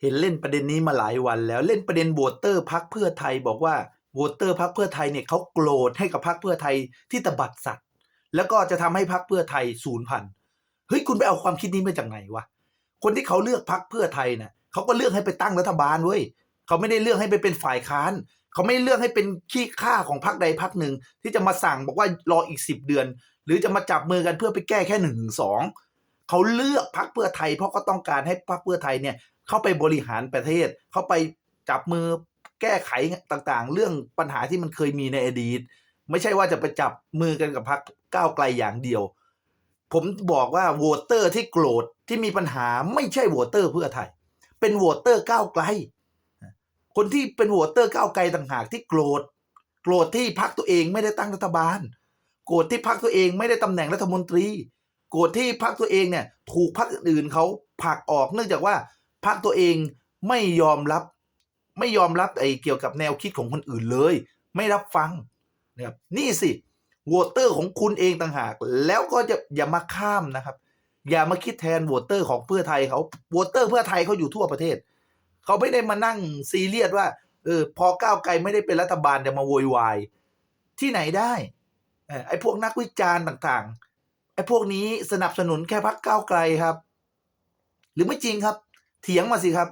เห็นเล่นประเด็นนี้มาหลายวันแล้วเล่นประเด็นโหวตเตอร์พักเพื่อไทยบอกว่าโหวตเตอร์พักเพื่อไทยเนี่ยเขาโกรธให้กับพักเพื่อไทยที่ตบัดสัตว์แล้วก็จะทำให้พักเพื่อไทยสูญพันธุ์เฮ้ยคุณไปเอาความคิดนี้มาจากไหนวะคนที่เขาเลือกพักเพื่อไทยเนี่ยเขาก็เลือกให้ไปตั้งรัฐบาลเว้ยเขาไม่ได้เลือกให้ไปเป็นฝ่ายค้านเขาไม่เลือกให้เป็นขี้ข้าของพรรคใดพรรคหนึ่ง ที่จะมาสั่งบอกว่ารออีกสิบเดือน หรือจะมาจับมือกันเพื่อไปแก้แค่หนึ่งสองเขาเลือกพรรคเพื่อไทยเพราะก็ต้องการให้พรรคเพื่อไทยเนี่ย เข้าไปบริหารประเทศ เข้าไปจับมือแก้ไขต่างๆ เรื่องปัญหาที่มันเคยมีในอดีต ไม่ใช่ว่าจะไปจับมือกันกับพรรคก้าวไกลอย่างเดียว ผมบอกว่าโหวตเตอร์ที่โกรธที่มีปัญหาไม่ใช่โหวตเตอร์เพื่อไทย เป็นโหวตเตอร์ก้าวไกล คนที่เป็นโหวตเตอร์ก้าวไกลต่างหากที่โกรธ โกรธที่พรรคตัวเองไม่ได้ตั้งรัฐบาล โกรธที่พรรคตัวเองไม่ได้ตำแหน่งรัฐมนตรี โกรธที่พรรคตัวเองเนี่ยถูกพรรคอื่นเขาผลักออกเนื่องจากว่า พรรคตัวเองไม่ยอมรับ ไม่ยอมรับไอ้เกี่ยวกับแนวคิดของคนอื่นเลย ไม่รับฟังนะครับนี่สิวตเตอร์ของคุณเองต่างหาก แล้วก็จะอย่ามาข้ามนะครับ อย่ามาคิดแทนวตเตอร์ของเพื่อไทยเขาวตเตอร์เพื่อไทยเขาอยู่ทั่วประเทศ เขาไม่ได้มานั่งซีเรียสว่าเออพอก้าวไกลไม่ได้เป็นรัฐบาลจะมาโวยวายที่ไหนได้ไอ้พวกนักวิจารณ์ต่างๆไอ้พวกนี้สนับสนุนแค่พักก้าวไกลครับ หรือไม่จริงครับ เถียงมาสิครับ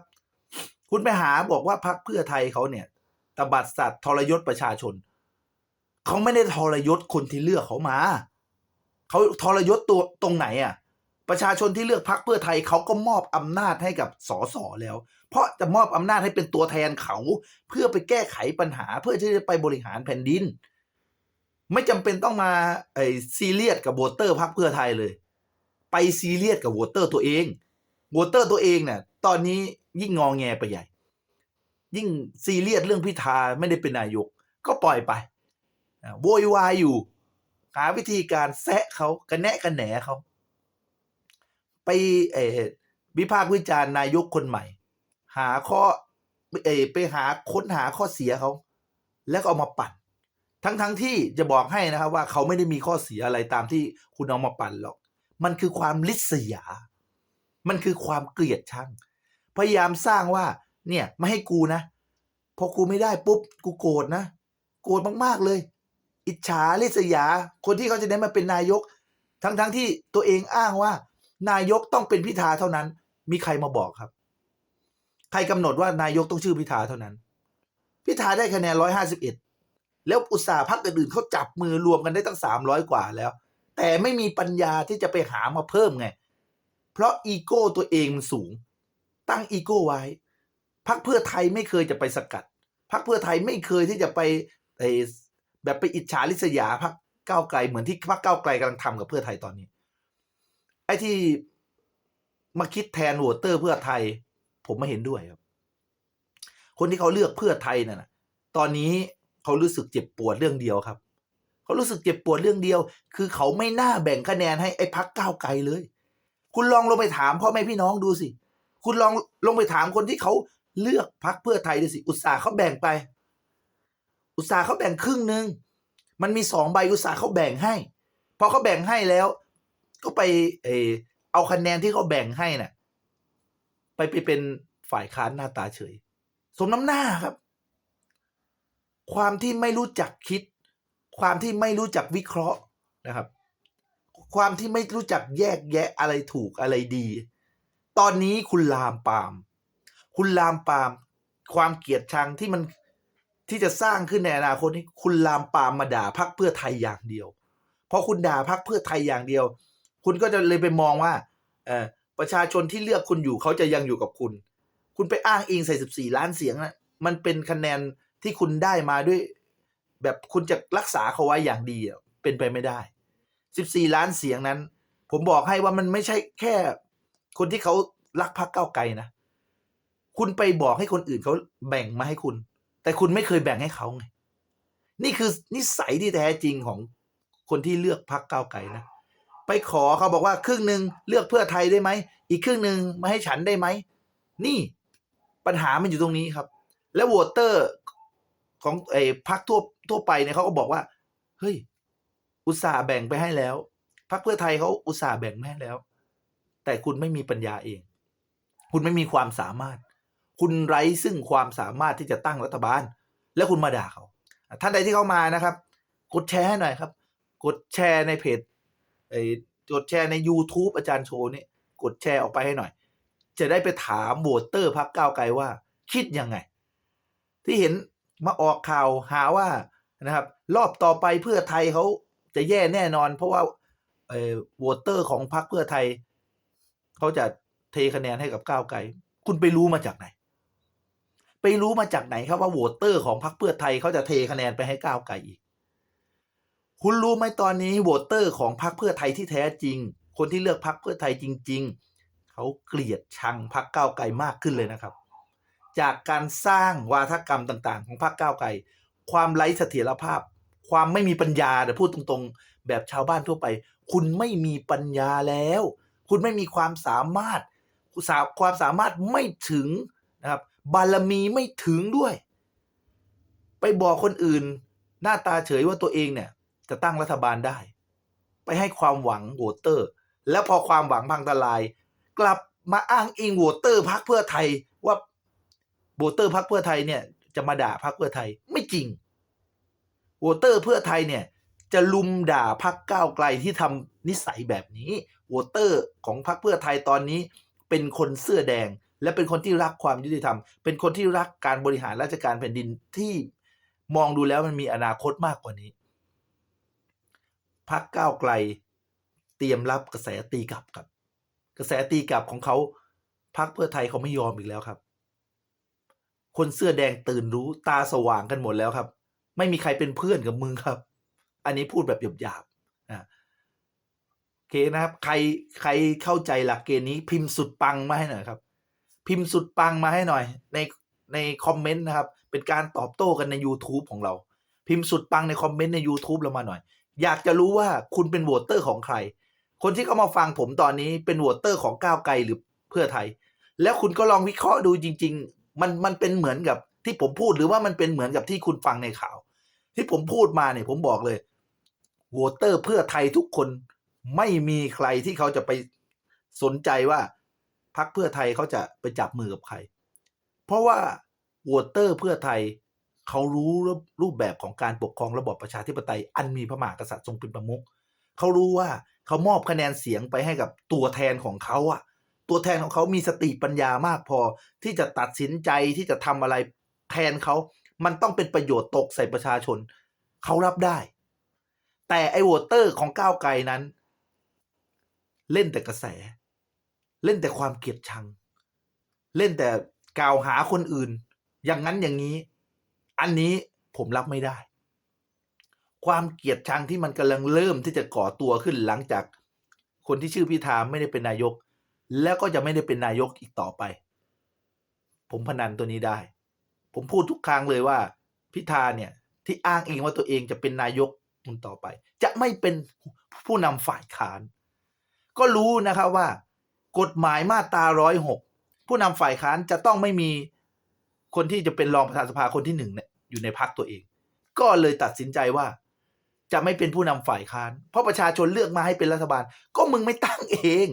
คุณไปหาบอกว่าพักเพื่อไทยเขาเนี่ยตบัดสัตว์ทรยศประชาชน เขาไม่ได้ทรยศคนที่เลือกเขามาเขาทรยศตัวตรงไหนอะ ประชาชนที่เลือกพักเพื่อไทยเขาก็มอบอำนาจให้กับสสแล้ว เพราะจะมอบอำนาจให้เป็นตัวแทนเขา เพื่อไปแก้ไขปัญหาเพื่อที่จะไปบริหารแผ่นดิน ไม่จำเป็นต้องมาไอ้ซีเรียสกับโวเตอร์พักเพื่อไทยเลย ไปซีเรียสกับโวเตอร์ตัวเอง วตเตอร์ตัวเองเนี่ยตอนนี้ยิ่งงองแงไปใหญ่ ยิ่งซีเรียสเรื่องพิธาไม่ได้เป็นนายก ก็ปล่อยไปโวยวายอยู่ หาวิธีการแซะเขากระแนะกระแหนเขา ไปเอวิพากษ์วิจารณ์นายกคนใหม่ หาข้อเออไปหาค้นหาข้อเสียเขา แล้วก็เอามาปั่น ทั้งทั้งที่จะบอกให้นะครับว่าเขาไม่ได้มีข้อเสียอะไรตามที่คุณเอามาปั่นหรอก มันคือความลิษยา มันคือความเกลียดชังพยายามสร้างว่า เนี่ยไม่ให้กูนะพอกูไม่ได้ปุ๊บกูโกรธนะ โกรธมากๆเลย อิจฉาลิษยา คนที่เขาจะได้มาเป็นนายก ทั้งทั้งที่ตัวเองอ้างว่า นายกต้องเป็นพิธาเท่านั้น มีใครมาบอกครับ ใครกำหนดว่านายกต้องชื่อพิธาเท่านั้น พิธาได้คะแนนร้อยห้าสิบเอ็ดแล้วอุตสาห์พักอื่นๆเขาจับมือรวมกันได้ตั้งสามร้อยกว่าแล้ว แต่ไม่มีปัญญาที่จะไปหามาเพิ่มไง เพราะอีโก้ตัวเองมันสูง ตั้งอีโก้ไว้ พักเพื่อไทยไม่เคยจะไปสกัด พักเพื่อไทยไม่เคยที่จะไปแบบไปอิจฉาริษยาพักก้าวไกลเหมือนที่พักก้าวไกลกำลังทำกับเพื่อไทยตอนนี้ ไอ้ที่มาคิดแทนวตเตอร์เพื่อไทย ผมไม่เห็นด้วยครับ คนที่เขาเลือกเพื่อไทยน่ะนะตอนนี้เขารู้สึกเจ็บปวดเรื่องเดียวครับ เขารู้สึกเจ็บปวดเรื่องเดียว คือเขาไม่น่าแบ่งคะแนนให้ไอ้พักก้าวไกลเลย คุณลองลงไปถามพ่อแม่พี่น้องดูสิ คุณลองลงไปถามคนที่เขาเลือกพักเพื่อไทยดูสิ อุตสาห์เขาแบ่งไป อุตสาห์เขาแบ่งครึ่งหนึ่งมันมีสองใบอุตสาห์เขาแบ่งให้พอเขาแบ่งให้แล้ว ก็ไปเออเอาคะแนนที่เขาแบ่งให้น่ะ ไปไปเป็นฝ่ายค้านหน้าตาเฉย สมน้ำหน้าครับ ความที่ไม่รู้จักคิด ความที่ไม่รู้จักวิเคราะห์นะครับ ความที่ไม่รู้จักแยกแยะอะไรถูกอะไรดี ตอนนี้คุณลามปาม คุณลามปาม ความเกลียดชังที่มันที่จะสร้างขึ้นในอนาคตนี้คุณลามปามมาด่าพักเพื่อไทยอย่างเดียว เพราะคุณด่าพักเพื่อไทยอย่างเดียว คุณก็จะเลยไปมองว่า เออประชาชนที่เลือกคุณอยู่เขาจะยังอยู่กับคุณ คุณไปอ้างอิงใส่สิบสี่ล้านเสียงนะมันเป็นคะแนนที่คุณได้มาด้วย แบบคุณจะรักษาเขาไว้อย่างดีเป็นไปไม่ได้ สิบสี่ล้านเสียงนั้น ผมบอกให้ว่ามันไม่ใช่แค่ คนที่เขารักพรรคก้าไกลนะ คุณไปบอกให้คนอื่นเขาแบ่งมาให้คุณ แต่คุณไม่เคยแบ่งให้เขาไง นี่คือนิสัยที่แท้จริงของคนที่เลือกพรรคก้าไกลนะ ไปขอเขาบอกว่าครึ่งหนึ่งเลือกเพื่อไทยได้ไหม อีกครึ่งหนึ่งมาให้ฉันได้ไหม นี่ปัญหามันอยู่ตรงนี้ครับ แล้วโหวตเตอร์ของไอ้พรรคทั่วทั่วไปเนี่ยเขาก็บอกว่า เฮ้ย อุตส่าห์แบ่งไปให้แล้วพรรคเพื่อไทยเขาอุตส่าห์แบ่งให้แล้ว แต่คุณไม่มีปัญญาเอง คุณไม่มีความสามารถ คุณไร้ซึ่งความสามารถที่จะตั้งรัฐบาล แล้วคุณมาด่าเขา ท่านใดที่เข้ามานะครับ กดแชร์ให้หน่อยครับ กดแชร์ในเพจไอ้กดแชร์ใน YouTube อาจารย์โชว์นี่กดแชร์ออกไปให้หน่อย จะได้ไปถามโหวตเตอร์พักก้าวไกลว่า คิดยังไง ที่เห็นมาออกข่าวหาว่านะครับ รอบต่อไปเพื่อไทยเขา จะแย่แน่นอน เพราะว่าเออวตเตอร์ของพรรคเพื่อไทย เขาจะเทคะแนนให้กับก้าวไกล คุณไปรู้มาจากไหน ไปรู้มาจากไหนครับว่าวตเตอร์ของพรรคเพื่อไทยเขาจะเทคะแนนไปให้ก้าวไกลอีก คุณรู้ไหมตอนนี้วตเตอร์ของพรรคเพื่อไทยที่แท้จริง คนที่เลือกพรรคเพื่อไทยจริง ๆ เขาเกลียดชังพรรคก้าวไกลมากขึ้นเลยนะครับ จากการสร้างวาทกรรมต่าง ๆ ของพรรคก้าวไกล ความไร้เสถียรภาพ ความไม่มีปัญญาแต่พูดตรงๆ แบบชาวบ้านทั่วไป คุณไม่มีปัญญาแล้ว คุณไม่มีความสามารถสาความสามารถไม่ถึงนะครับ บารมีไม่ถึงด้วย ไปบอกคนอื่น หน้าตาเฉยว่าตัวเองเนี่ย จะตั้งรัฐบาลได้ ไปให้ความหวังโหวตเตอร์ แล้วพอความหวังพังทลาย กลับมาอ้างอิงโหวตเตอร์พรรคเพื่อไทยว่าโหวตเตอร์พรรคเพื่อไทยเนี่ยจะมาด่าพรรคเพื่อไทยไม่จริง โวเตอร์เพื่อไทยเนี่ยจะลุมด่าพรรคก้าวไกลที่ทำนิสัยแบบนี้โวเตอร์ของพรรคเพื่อไทยตอนนี้เป็นคนเสื้อแดง และเป็นคนที่รักความยุติธรรม เป็นคนที่รักการบริหารราชการแผ่นดินที่มองดูแล้วมันมีอนาคตมากกว่านี้พักก้าวไกลเตรียมรับกระแสตีกลับครับ กระแสตีกลับของเขาพักเพื่อไทยเขาไม่ยอมอีกแล้วครับ คนเสื้อแดงตื่นรู้ตาสว่างกันหมดแล้วครับ ไม่มีใครเป็นเพื่อนกับมึงครับ อันนี้พูดแบบหยาบๆนะโอเคนะครับ ใครใครเข้าใจหลักเกณฑ์นี้พิมพ์สุดปังมาให้หน่อยครับ พิมพ์สุดปังมาให้หน่อย ในในคอมเมนต์นะครับ เป็นการตอบโต้กันใน YouTube ของเรา พิมพ์สุดปังในคอมเมนต์ใน YouTube เรามาหน่อย อยากจะรู้ว่าคุณเป็นโหวตเตอร์ของใคร คนที่เข้ามาฟังผมตอนนี้เป็นโหวตเตอร์ของก้าวไกลหรือเพื่อไทย แล้วคุณก็ลองวิเคราะห์ดูจริง ๆ มันมันเป็นเหมือนกับ ที่ผมพูดหรือว่ามันเป็นเหมือนกับที่คุณฟังในข่าว ที่ผมพูดมาเนี่ยผมบอกเลยโหวตเตอร์เพื่อไทยทุกคนไม่มีใครที่เขาจะไปสนใจว่าพรรคเพื่อไทยเขาจะไปจับมือกับใคร เพราะว่าโหวตเตอร์เพื่อไทยเขารู้รูปแบบของการปกครองระบอบประชาธิปไตย อันมีพระมหากษัตริย์ทรงเป็นประมุขเขารู้ว่าเขามอบคะแนนเสียงไปให้กับตัวแทนของเขาอะตัวแทนของเขามีสติปัญญามากพอที่จะตัดสินใจที่จะทำอะไร แทนเขา มันต้องเป็นประโยชน์ตกใส่ประชาชน เขารับได้ แต่ไอ้วตเตอร์ของก้าวไกลนั้น เล่นแต่กระแส เล่นแต่ความเกลียดชัง เล่นแต่กล่าวหาคนอื่น อย่างนั้นอย่างนี้ อันนี้ผมรับไม่ได้ ความเกลียดชังที่มันกำลังเริ่มที่จะก่อตัวขึ้นหลังจากคนที่ชื่อพิธาไม่ได้เป็นนายก แล้วก็จะไม่ได้เป็นนายกอีกต่อไป ผมพนันตัวนี้ได้ ผมพูดทุกครั้งเลยว่า พิธาเนี่ยที่อ้างเองว่าตัวเองจะเป็นนายกคนต่อไป จะไม่เป็นผู้นำฝ่ายค้าน ก็รู้นะครับว่า กฎหมายมาตราร้อยหกผู้นำฝ่ายค้านจะต้องไม่มีคนที่จะเป็นรองประธานสภาคนที่หนึ่งเนี่ยอยู่ในพักตัวเอง ก็เลยตัดสินใจว่า จะไม่เป็นผู้นำฝ่ายค้าน เพราะประชาชนเลือกมาให้เป็นรัฐบาล ก็มึงไม่ตั้งเอง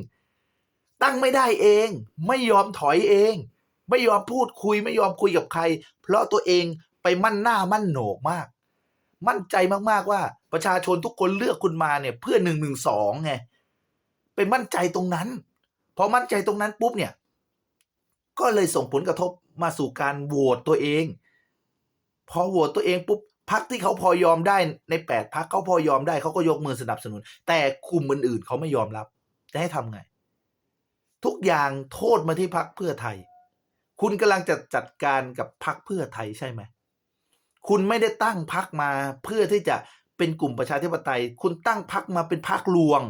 ตั้งไม่ได้เอง ไม่ยอมถอยเอง ไม่ยอมพูดคุยไม่ยอมคุยกับใคร เพราะตัวเองไปมั่นหน้ามั่นโหนกมาก มั่นใจมากๆว่าประชาชนทุกคนเลือกคุณมาเนี่ย เพื่อหนึ่งหนึ่งสองไงเป็นมั่นใจตรงนั้นพอมั่นใจตรงนั้นปุ๊บเนี่ย ก็เลยส่งผลกระทบมาสู่การโหวตตัวเอง พอโหวตตัวเองปุ๊บพักที่เขาพอยอมได้ในแปดพักเขาพอยอมได้เขาก็ยกมือสนับสนุน แต่กลุ่มอื่นๆเขาไม่ยอมรับ จะให้ทำไง ทุกอย่างโทษมาที่พักเพื่อไทย คุณกำลังจะจัดการกับพักเพื่อไทยใช่ไหม คุณไม่ได้ตั้งพักมาเพื่อที่จะเป็นกลุ่มประชาธิปไตย คุณตั้งพักมาเป็นพักลวง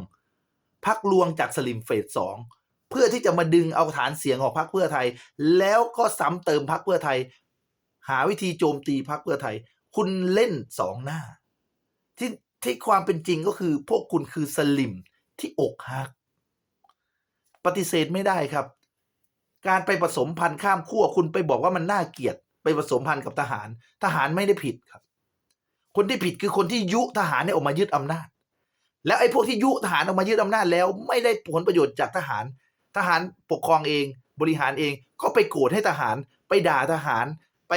พักลวงจากสลิมเฟสสองเพื่อที่จะมาดึงเอาฐานเสียงของพรรคเพื่อไทย แล้วก็ซ้ำเติมพรรคเพื่อไทย หาวิธีโจมตีพรรคเพื่อไทย คุณเล่นสองหน้า ที่ที่ความเป็นจริงก็คือ พวกคุณคือสลิมที่อกหัก ปฏิเสธไม่ได้ครับ การไปผสมพันธุ์ข้ามขั้วคุณไปบอกว่ามันน่าเกลียด ไปผสมพันธุ์กับทหาร ทหารไม่ได้ผิดครับ คนที่ผิดคือคนที่ยุทหารเนี่ยออกมายึดอำนาจ แล้วไอ้พวกที่ยุทหารออกมายึดอำนาจแล้ว ไม่ได้ผลประโยชน์จากทหาร ทหารปกครองเอง บริหารเองก็ไปโกรธให้ทหาร ไปด่าทหาร ไป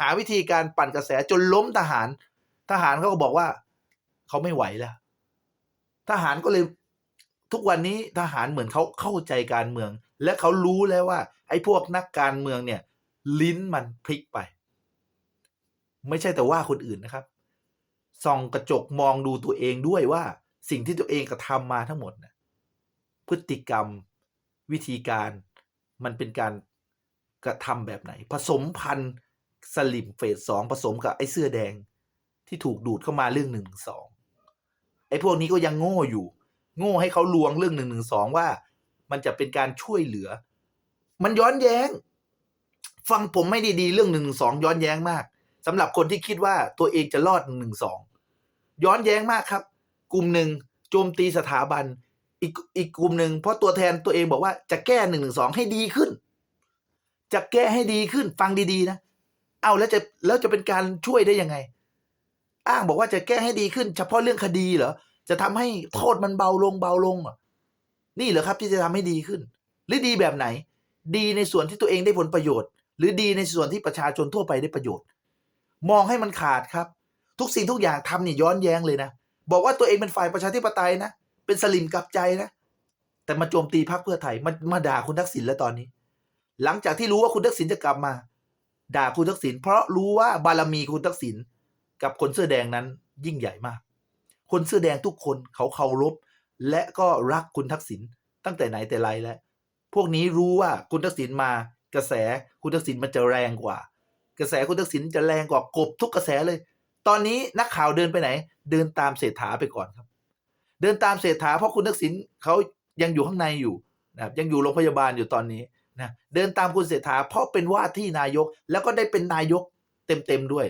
หาวิธีการปั่นกระแสจนล้มทหาร ทหารเขาก็บอกว่า เขาไม่ไหวแล้ว ทหารก็เลย ทุกวันนี้ทหารเหมือนเขาเข้าใจการเมือง และเขารู้แล้วว่า ไอ้พวกนักการเมืองเนี่ย ลิ้นมันพลิกไป ไม่ใช่แต่ว่าคนอื่นนะครับส่องกระจกมองดูตัวเองด้วยว่า สิ่งที่ตัวเองกระทำมาทั้งหมดนะพฤติกรรมวิธีการมันเป็นการกระทำแบบไหน ผสมพันธุ์สลิมเฟสสองผสมกับไอ้เสื้อแดงที่ถูกดูดเข้ามาเรื่องหนึ่งสองไอ้พวกนี้ก็ยังโง่อยู่ โง่ให้เขาลวงเรื่องหนึ่งหนึ่งสองว่า มันจะเป็นการช่วยเหลือ มันย้อนแย้ง ฟังผมไม่ดีๆเรื่องหนึ่งหนึ่งสองย้อนแย้งมากสำหรับคนที่คิดว่าตัวเองจะรอดหนึ่งหนึ่งสองย้อนแย้งมากครับ กลุ่มหนึ่งโจมตีสถาบัน อีกอีกกลุ่มหนึ่งเพราะตัวแทนตัวเองบอกว่าจะแก้หนึ่งหนึ่งสองให้ดีขึ้น จะแก้ให้ดีขึ้น ฟังดีๆนะเอาแล้วจะแล้วจะเป็นการช่วยได้ยังไง อ้างบอกว่าจะแก้ให้ดีขึ้น เฉพาะเรื่องคดีเหรอ จะทำให้โทษมันเบาลงเบาลงนี่เหรอครับที่จะทำให้ดีขึ้น หรือดีแบบไหน ดีในส่วนที่ตัวเองได้ผลประโยชน์ หรือดีในส่วนที่ประชาชนทั่วไปได้ประโยชน์ มองให้มันขาดครับ ทุกสิ่งทุกอย่างทำเนี่ย้อนแย้งเลยนะบอกว่าตัวเองเป็นฝ่ายประชาธิปไตยนะเป็นสลิมกลับใจนะแต่มาโจมตีพรรคเพื่อไทยมามาด่าคุณทักษิณแล้วตอนนี้ หลังจากที่รู้ว่าคุณทักษิณจะกลับมา ด่าคุณทักษิณเพราะรู้ว่าบารมีคุณทักษิณกับคนเสื้อแดงนั้นยิ่งใหญ่มาก คนเสื้อแดงทุกคนเขาเคารพและก็รักคุณทักษิณตั้งแต่ไหนแต่ไรแล้ว พวกนี้รู้ว่าคุณทักษิณมากระแสคุณทักษิณมันจะแรงกว่า กระแสคุณทักษิณจะแรงกว่ากบทุกกระแสเลย ตอนนี้นักข่าวเดินไปไหน เดินตามเศรษฐาไปก่อนครับ เดินตามเศรษฐาเพราะคุณทักษิณเขายังอยู่ข้างในอยู่นะครับยังอยู่โรงพยาบาลอยู่ตอนนี้นะเดินตามคุณเศรษฐาเพราะเป็นว่าที่นายกแล้วก็ได้เป็นนายกเต็มๆด้วย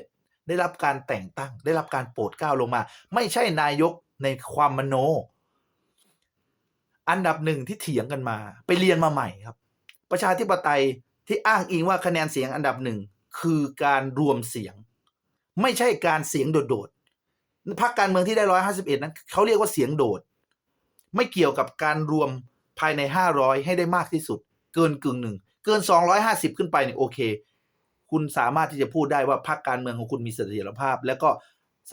ได้รับการแต่งตั้ง ได้รับการโปรดเกล้าลงมา ไม่ใช่นายกในความมโน อันดับหนึ่งที่เถียงกันมา ไปเรียนมาใหม่ครับ ประชาธิปไตยที่อ้างอิงว่าคะแนนเสียงอันดับหนึ่งคือการรวมเสียง ไม่ใช่การเสียงโดดๆพรรคการเมืองที่ได้ร้อยห้าสิบเอ็ดนั้นเขาเรียกว่าเสียงโดด ไม่เกี่ยวกับการรวมภายในห้าร้อยให้ได้มากที่สุด เกินกึ่งหนึ่งเกินสองร้อยห้าสิบขึ้นไปเนี่ยโอเค คุณสามารถที่จะพูดได้ว่าพรรคการเมืองของคุณมีเสถียรภาพ แล้วก็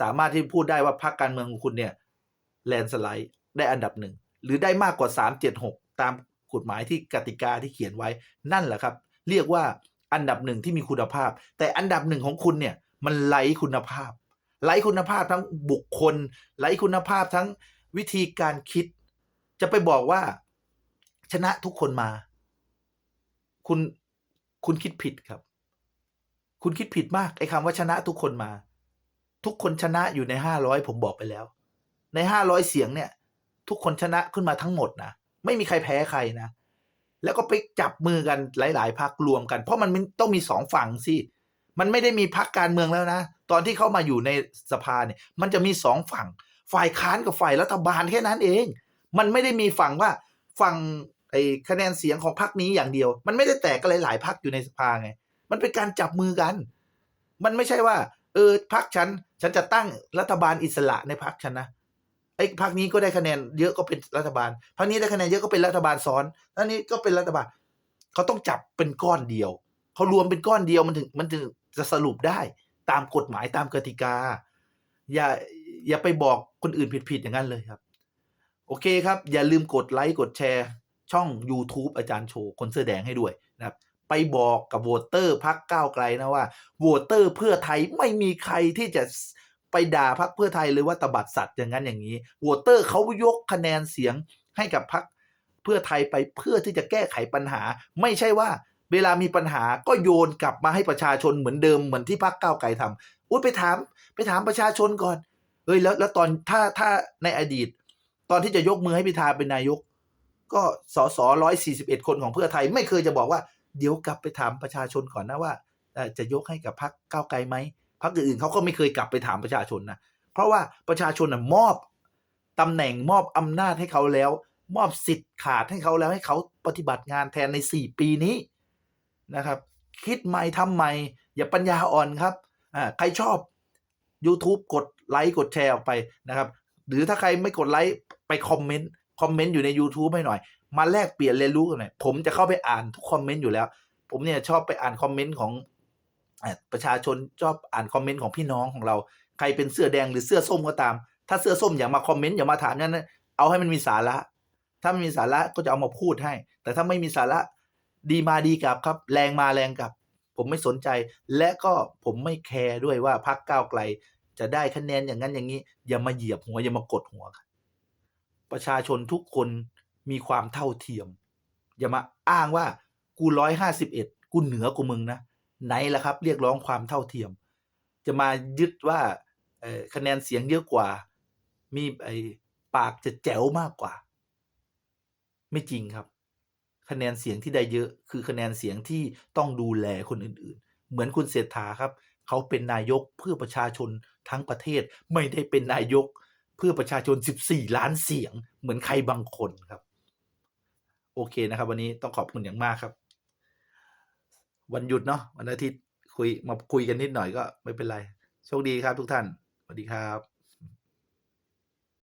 สามารถที่พูดได้ว่าพรรคการเมืองของคุณเนี่ยแลนสไลด์ได้อันดับหนึ่งหรือได้มากกว่าสามเจ็ดหกตามกฎหมายที่กติกาที่เขียนไว้นั่นแหละครับ เรียกว่าอันดับหนึ่งที่มีคุณภาพ แต่อันดับหนึ่งของคุณเนี่ยมันไร้คุณภาพไร้คุณภาพทั้งบุคคลไร้คุณภาพทั้งวิธีการคิด จะไปบอกว่า ชนะทุกคนมา คุณคุณคิดผิดครับ คุณคิดผิดมากไอ้คำว่าชนะทุกคนมา ทุกคนชนะอยู่ในห้าร้อยผมบอกไปแล้ว ในห้าร้อยเสียงเนี่ย ทุกคนชนะขึ้นมาทั้งหมดนะไม่มีใครแพ้ใครนะ แล้วก็ไปจับมือกันหลาย ๆพักรวมกัน เพราะมันต้องมีสองฝั่งสิมันไม่ได้มีพักการเมืองแล้วนะ ตอนที่เข้ามาอยู่ในสภาเนี่ยมันจะมีสองฝั่ง ฝ่ายค้านกับฝ่ายรัฐบาลแค่นั้นเอง มันไม่ได้มีฝั่งว่าฝั่งไอ้คะแนนเสียงของพรรคนี้อย่างเดียว มันไม่ได้แตกกันหลายๆพรรคอยู่ในสภาไง มันเป็นการจับมือกัน มันไม่ใช่ว่า เออพรรคฉัน ฉันจะตั้งรัฐบาลอิสระในพรรคฉันนะไอ้พรรคนี้ก็ได้คะแนนเยอะก็เป็นรัฐบาลพรรคนี้ได้คะแนนเยอะก็เป็นรัฐบาลซ้อนอันนี้ก็เป็นรัฐบาลเขาต้องจับเป็นก้อนเดียวเขารวมเป็นก้อนเดียวมันถึงมันถึงจะสรุปได้ตามกฎหมายตามกติกา อย่าอย่าไปบอกคนอื่นผิดๆอย่างนั้นเลยครับ โอเคครับ อย่าลืมกดไลค์กดแชร์ ช่อง YouTube อาจารย์โชว์คนเสื้อแดงให้ด้วย ไปบอกกับโหวตเตอร์พักก้าวไกลนะว่าโหวตเตอร์เพื่อไทยไม่มีใครที่จะไปด่าพักเพื่อไทยหรือว่าตบัดสัตว์อย่างนั้นอย่างนี้โหวตเตอร์เขายกคะแนนเสียงให้กับพักเพื่อไทยไปเพื่อที่จะแก้ไขปัญหา ไม่ใช่ว่า เวลามีปัญหาก็โยนกลับมาให้ประชาชนเหมือนเดิมเหมือนที่พักก้าวไกลทำอุ้ยไปถามไปถามประชาชนก่อนเอ้ยแล้วแล้วตอนถ้าถ้าในอดีต ตอนที่จะยกมือให้พิธาเป็นนายก ก็สสร้อยสี่สิบเอ็ดคนของเพื่อไทยไม่เคยจะบอกว่า เดี๋ยวกลับไปถามประชาชนก่อนนะว่าจะยกให้กับพรรคก้าวไกลไหมพรรคอื่นๆเขาก็ไม่เคยกลับไปถามประชาชนนะเพราะว่าประชาชนมอบตำแหน่งมอบอำนาจให้เขาแล้ว มอบสิทธิ์ขาดให้เขาแล้วให้เขาปฏิบัติงานแทนในสี่ปีนี้นะครับ คิดใหม่ทำใหม่อย่าปัญญาอ่อนครับใครชอบ YouTube กดไลค์กดแชร์ออกไปนะครับ หรือถ้าใครไม่กดไลค์ไปคอมเมนต์คอมเมนต์อยู่ใน YouTube ให้หน่อย มาแลกเปลี่ยนเรียนรู้กันหน่อยผมจะเข้าไปอ่านทุกคอมเมนต์อยู่แล้ว ผมเนี่ยชอบไปอ่านคอมเมนต์ของประชาชนชอบอ่านคอมเมนต์ของพี่น้องของเรา ใครเป็นเสื้อแดงหรือเสื้อส้มก็ตาม ถ้าเสื้อส้มอย่ามาคอมเมนต์อย่ามาถามนั่นนะเอาให้มันมีสาระ ถ้าไม่มีสาระก็จะเอามาพูดให้ แต่ถ้าไม่มีสาระดีมาดีกลับครับ แรงมาแรงกลับ ผมไม่สนใจ และก็ผมไม่แคร์ด้วยว่าพักก้าวไกล จะได้คะแนนอย่างนั้นอย่างนี้ อย่ามาเหยียบหัวอย่ามากดหัว ประชาชนทุกคน มีความเท่าเทียม อย่ามาอ้างว่ากูร้อยห้าสิบเอ็ดกูเหนือกว่ามึงนะไหนล่ะครับ เรียกร้องความเท่าเทียม จะมายึดว่าคะแนนเสียงเยอะกว่า มีไอปากจะแจ๋วมากกว่า ไม่จริงครับ คะแนนเสียงที่ได้เยอะ คือคะแนนเสียงที่ต้องดูแลคนอื่นๆ เหมือนคุณเศรษฐาครับ เขาเป็นนายกเพื่อประชาชนทั้งประเทศไม่ได้เป็นนายกเพื่อประชาชน 14 ล้านเสียง เหมือนใครบางคนครับ โอเคนะครับ วันนี้ต้องขอบคุณอย่างมากครับ วันหยุดเนาะวันอาทิตย์คุยมาคุยกันนิดหน่อยก็ไม่เป็นไร โชคดีครับทุกท่านสวัสดีครับ